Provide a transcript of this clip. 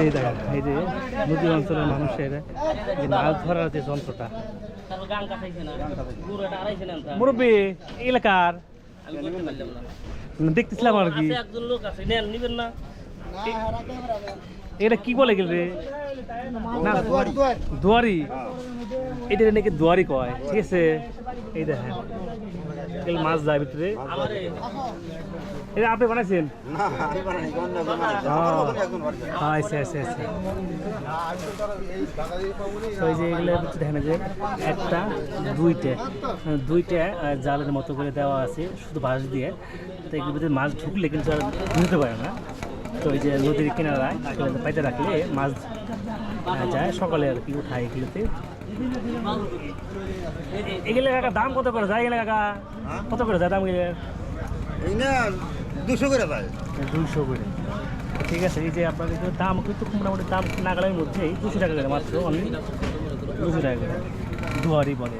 এই দেখেন এই যে নদী অঞ্চলের মানুষের যে মাছ ধরার যে যন্ত্রটা। মুরব্বী এলাকার? দেখতেছিলাম আর কি। এটা কি বলে গেল রে? না দুয়ারি। এটা নাকি দুয়ারি কয়? ঠিক আছে। এই দেখেন। মাছ যায় ভিতরে। এটা আপনি বানাইছেন? আচ্ছা আচ্ছা আচ্ছা। যে এগুলো দেখেন যে একটা দুইটা দুইটা জালের মতো করে দেওয়া আছে শুধু বাঁশ দিয়ে। তো এগুলোর ভিতরে মাছ ঢুকলে কিন্তু আর ধুতে পারে না। তো এই যে নদীর কিনারায় পাইতে রাখলে মাছ যায় সকালে আর কি উঠায় এগুলোতে। এগুলো কাকা দাম কত করে? যায় এগুলো কাকা? কত করে যায় দাম এগুলো দুশো করে ভাই। দুইশো করে। ঠিক আছে এই যে আপনার কিন্তু দাম কিন্তু মোটামুটি দাম নাগালের মধ্যেই দুশো টাকা করে মাত্র অনলি। দুশো টাকা করে। দুয়ারি বলে।